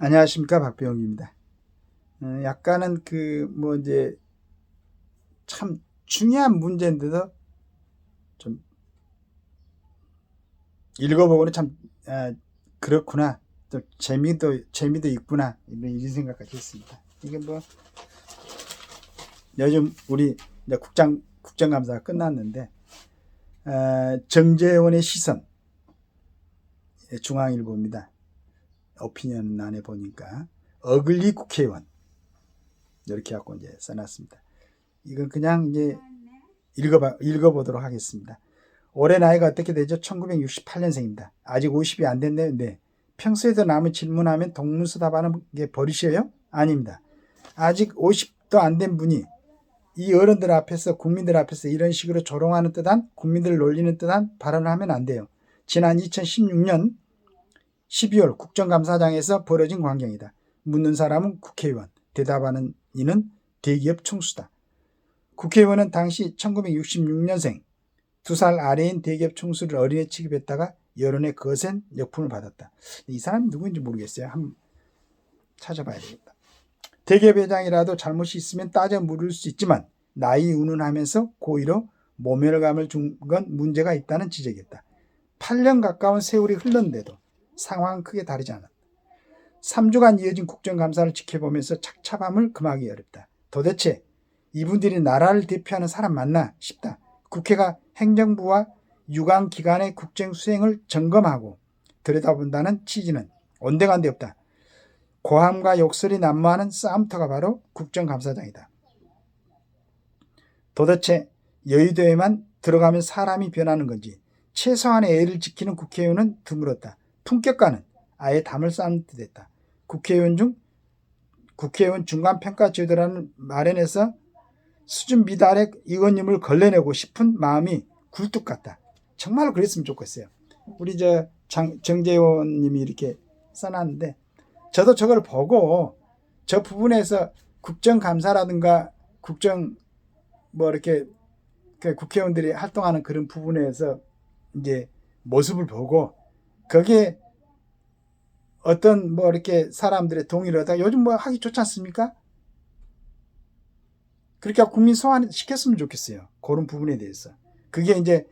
안녕하십니까 박병입니다. 어, 약간은 그 뭐 이제 참 중요한 문제인데도 좀 읽어보고는 참 아, 그렇구나 또 재미도 재미도 있구나 이런 이런 생각까지 했습니다. 이게 뭐 요즘 우리 이제 국장 국정감사가 끝났는데 어, 정재원의 시선 예, 중앙일보입니다. 오피니언 안에 보니까 어글리 국회의원 이렇게 갖고 이제 써놨습니다. 이건 그냥 이제 읽어봐 읽어보도록 하겠습니다. 올해 나이가 어떻게 되죠? 1968년생입니다. 아직 50이 안 됐네요. 네. 평소에도 남을 질문하면 동문서답하는 게 버릇이에요? 아닙니다. 아직 50도 안 된 분이 이 어른들 앞에서 국민들 앞에서 이런 식으로 조롱하는 듯한 국민들을 놀리는 듯한 발언을 하면 안 돼요. 지난 2016년 12월 국정감사장에서 벌어진 광경이다. 묻는 사람은 국회의원, 대답하는 이는 대기업 총수다. 국회의원은 당시 1966년생, 두 살 아래인 대기업 총수를 어린애 취급했다가 여론의 거센 역풍을 받았다. 이 사람이 누구인지 모르겠어요. 한번 찾아봐야 되겠다. 대기업 회장이라도 잘못이 있으면 따져 물을 수 있지만 나이 운운하면서 고의로 모멸감을 준 건 문제가 있다는 지적이었다. 8년 가까운 세월이 흘렀는데도 상황은 크게 다르지 않았다. 3주간 이어진 국정감사를 지켜보면서 착잡함을 금하기 어렵다. 도대체 이분들이 나라를 대표하는 사람 맞나 싶다. 국회가 행정부와 유관 기관의 국정 수행을 점검하고 들여다본다는 취지는 온데간데 없다. 고함과 욕설이 난무하는 싸움터가 바로 국정감사장이다. 도대체 여의도에만 들어가면 사람이 변하는 건지 최소한의 애를 지키는 국회의원은 드물었다. 품격과는 아예 담을 쌓는 듯했다. 국회의원 중 국회의원 중간평가 제도라는 마련해서 수준 미달의 의원님을 걸러내고 싶은 마음이 굴뚝 같다. 정말로 그랬으면 좋겠어요. 우리 저 장, 정재원님이 이렇게 써놨는데 저도 저걸 보고 저 부분에서 국정감사라든가 국정 뭐 이렇게 그 국회의원들이 활동하는 그런 부분에서 이제 모습을 보고 거기에 어떤 뭐 이렇게 사람들의 동의를 얻다 요즘 뭐 하기 좋지 않습니까? 그렇게 국민 소환 시켰으면 좋겠어요. 그런 부분에 대해서. 그게 이제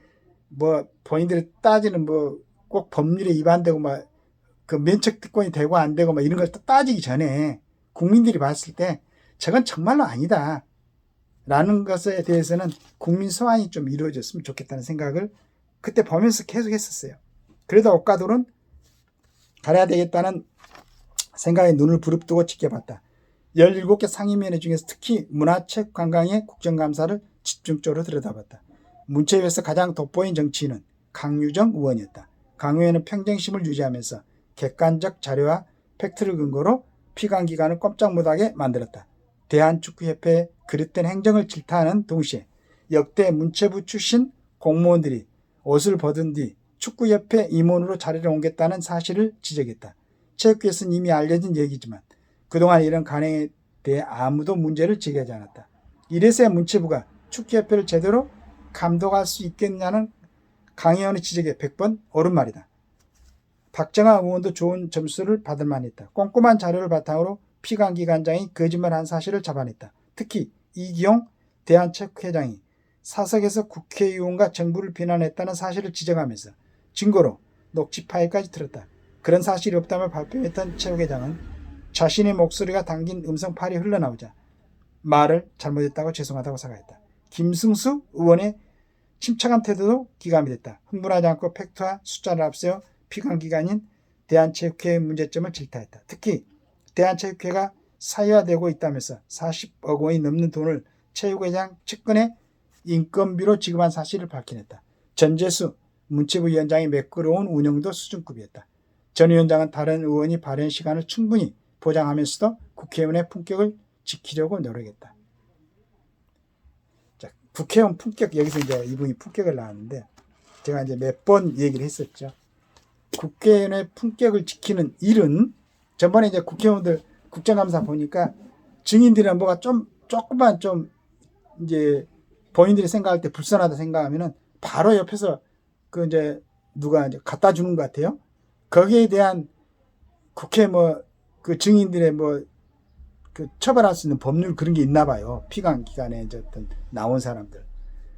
뭐 본인들이 따지는 뭐 꼭 법률에 위반되고 막 그 면책 특권이 되고 안 되고 막 이런 걸 따지기 전에 국민들이 봤을 때 저건 정말로 아니다. 라는 것에 대해서는 국민 소환이 좀 이루어졌으면 좋겠다는 생각을 그때 보면서 계속 했었어요. 그래도 옥가돌은 가려야 되겠다는 생각에 눈을 부릅뜨고 지켜봤다. 17개 상임위원회 중에서 특히 문화책 관광의 국정감사를 집중적으로 들여다봤다. 문체위에서 가장 돋보인 정치인은 강유정 의원이었다. 강 의원은 평정심을 유지하면서 객관적 자료와 팩트를 근거로 피감기관을 꼼짝 못하게 만들었다. 대한축구협회의 그릇된 행정을 질타하는 동시에 역대 문체부 출신 공무원들이 옷을 벗은 뒤 축구협회 임원으로 자리를 옮겼다는 사실을 지적했다. 체육계에서는 이미 알려진 얘기지만 그동안 이런 간행에 대해 아무도 문제를 제기하지 않았다. 이래서야 문체부가 축구협회를 제대로 감독할 수 있겠냐는 강 의원의 지적에 100번 옳은 말이다. 박정아 의원도 좋은 점수를 받을 만했다. 꼼꼼한 자료를 바탕으로 피감 기관장이 거짓말한 사실을 잡아냈다. 특히 이기용 대한체육회장이 사석에서 국회의원과 정부를 비난했다는 사실을 지적하면서 증거로 녹취 파일까지 들었다. 그런 사실이 없다며 발표했던 체육회장은 자신의 목소리가 담긴 음성 파일이 흘러나오자 말을 잘못했다고 죄송하다고 사과했다. 김승수 의원의 침착한 태도도 기감이 됐다. 흥분하지 않고 팩트와 숫자를 앞세워 피감기관인 대한체육회의 문제점을 질타했다. 특히 대한체육회가 사유화되고 있다면서 40억 원이 넘는 돈을 체육회장 측근에 인건비로 지급한 사실을 밝혀냈다. 전재수 문체부 위원장이 매끄러운 운영도 수준급이었다. 전 위원장은 다른 의원이 발언 시간을 충분히 보장하면서도 국회의원의 품격을 지키려고 노력했다. 자, 국회의원 품격 여기서 이제 이분이 품격을 나왔는데 제가 이제 몇 번 얘기를 했었죠. 국회의원의 품격을 지키는 일은 전번에 이제 국회의원들 국정감사 보니까 증인들이나 뭐가 좀 조금만 좀 이제 본인들이 생각할 때 불편하다 생각하면은 바로 옆에서 그 이제 누가 이제 갖다 주는 것 같아요. 거기에 대한 국회 뭐 그 증인들의 뭐 그 처벌할 수 있는 법률 그런 게 있나 봐요. 피감 기관에 이제 어떤 나온 사람들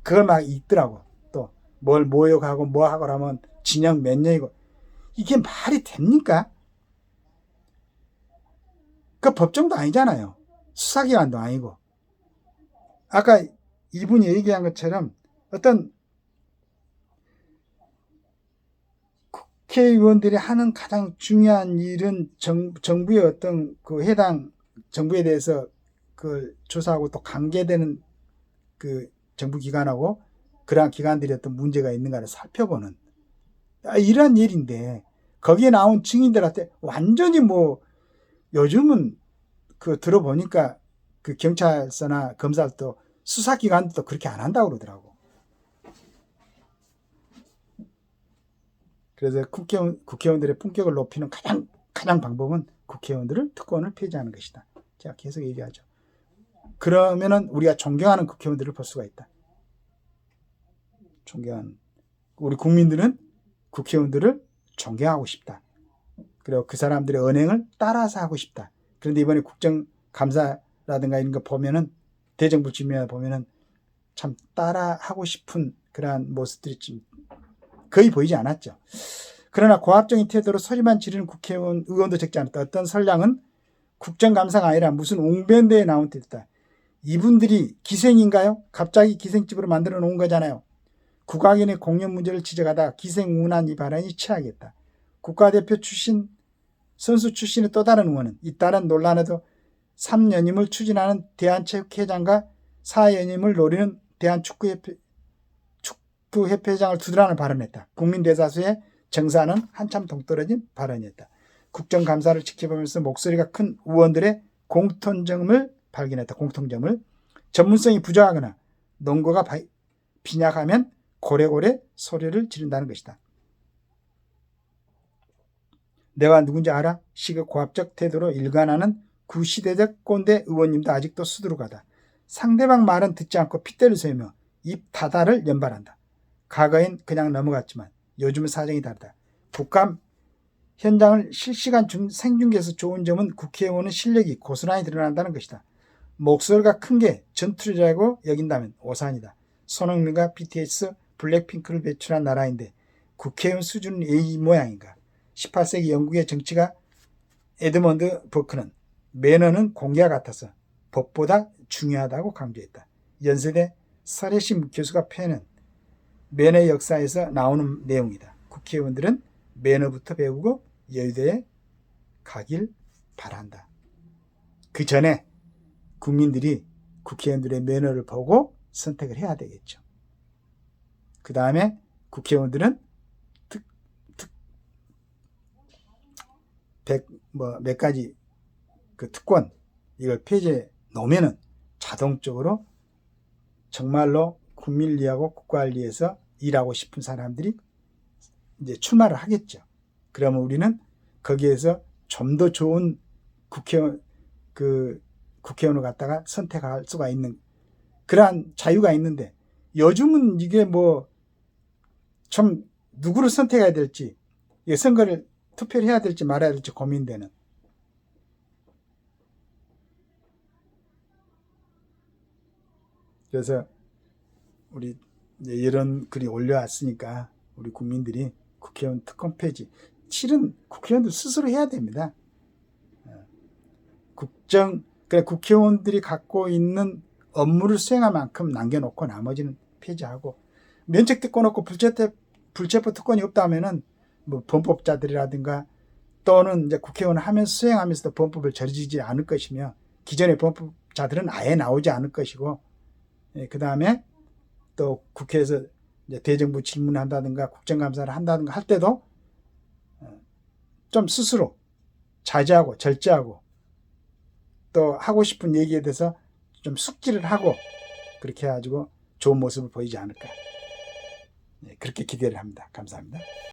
그걸 막 읽더라고. 또 뭘 모욕하고 뭐 하고 하면 진영 몇 년이고 이게 말이 됩니까? 그 법정도 아니잖아요. 수사기관도 아니고. 아까 이분이 얘기한 것처럼 어떤 국회의원들이 하는 가장 중요한 일은 정, 정부의 어떤 그 해당 정부에 대해서 그 조사하고 또 관계되는 그 정부 기관하고 그러한 기관들이 어떤 문제가 있는가를 살펴보는 아, 이러한 일인데 거기에 나온 증인들한테 완전히 뭐 요즘은 그 들어보니까 그 경찰서나 검사도 수사기관도 그렇게 안 한다고 그러더라고. 그래서 국회의원, 국회의원들의 품격을 높이는 가장, 가장 방법은 국회의원들을 특권을 폐지하는 것이다. 제가 계속 얘기하죠. 그러면은 우리가 존경하는 국회의원들을 볼 수가 있다. 존경하는. 우리 국민들은 국회의원들을 존경하고 싶다. 그리고 그 사람들의 언행을 따라서 하고 싶다. 그런데 이번에 국정감사라든가 이런 거 보면은 대정부 질문에 보면은 참 따라 하고 싶은 그러한 모습들이 좀 거의 보이지 않았죠. 그러나 고압적인 태도로 소리만 지르는 국회의원 의원도 적지 않았다. 어떤 선량은 국정감사가 아니라 무슨 옹변대에 나온 듯다. 이분들이 기생인가요? 갑자기 기생집으로 만들어 놓은 거잖아요. 국가기관의 공연 문제를 지적하다 기생운한 이 발언이 취하겠다. 국가대표 출신 선수 출신의 또 다른 의원은 잇따른 논란에도 3연임을 추진하는 대한체육회장과 4연임을 노리는 대한축구협회 축구협회장을 두드라는 발언했다. 국민대사수의 정사는 한참 동떨어진 발언이었다. 국정감사를 지켜보면서 목소리가 큰 의원들의 공통점을 발견했다. 공통점을 전문성이 부족하거나 논거가 빈약하면 고래고래 소리를 지른다는 것이다. 내가 누군지 알아? 시급 고압적 태도로 일관하는 구시대적 꼰대 의원님도 아직도 수두룩하다. 상대방 말은 듣지 않고 핏대를 세우며 입 다다를 연발한다. 과거엔 그냥 넘어갔지만 요즘은 사정이 다르다. 국감 현장을 실시간 중, 생중계에서 좋은 점은 국회의원의 실력이 고스란히 드러난다는 것이다. 목소리가 큰 게 전투력이라고 여긴다면 오산이다. 손흥민과 BTS, 블랙핑크를 배출한 나라인데 국회의원 수준은 이 모양인가. 18세기 영국의 정치가 에드먼드 버크는 매너는 공기와 같아서 법보다 중요하다고 강조했다. 연세대 서래심 교수가 펴는 매너 역사에서 나오는 내용이다. 국회의원들은 매너부터 배우고 여의도에 가길 바란다. 그 전에 국민들이 국회의원들의 매너를 보고 선택을 해야 되겠죠. 그 다음에 국회의원들은 특, 특, 백, 뭐, 몇 가지 그 특권, 이걸 폐지해 놓으면은 자동적으로 정말로 국가를 위해서 일하고 싶은 사람들이 이제 출마를 하겠죠. 그러면 우리는 거기에서 좀 더 좋은 국회의원, 그, 국회의원을 갖다가 선택할 수가 있는 그러한 자유가 있는데 요즘은 이게 뭐좀 누구를 선택해야 될지 선거를 투표를 해야 될지 말아야 될지 고민되는 그래서 우리 이런 글이 올려왔으니까 우리 국민들이 국회의원 특권 폐지 실은 국회의원들 스스로 해야 됩니다. 어, 국정 그래 국회의원들이 갖고 있는 업무를 수행할 만큼 남겨놓고 나머지는 폐지하고 면책 특권 없고 불체포, 특권이 없다면은 뭐 범법자들이라든가 또는 이제 국회의원을 하면서 수행하면서도 범법을 저지르지 않을 것이며 기존의 범법자들은 아예 나오지 않을 것이고 예, 그 다음에 또 국회에서 대정부 질문을 한다든가 국정감사를 한다든가 할 때도 어, 좀 스스로 자제하고 절제하고 또 하고 싶은 얘기에 대해서 좀 숙지를 하고 그렇게 해가지고 좋은 모습을 보이지 않을까 네, 그렇게 기대를 합니다. 감사합니다.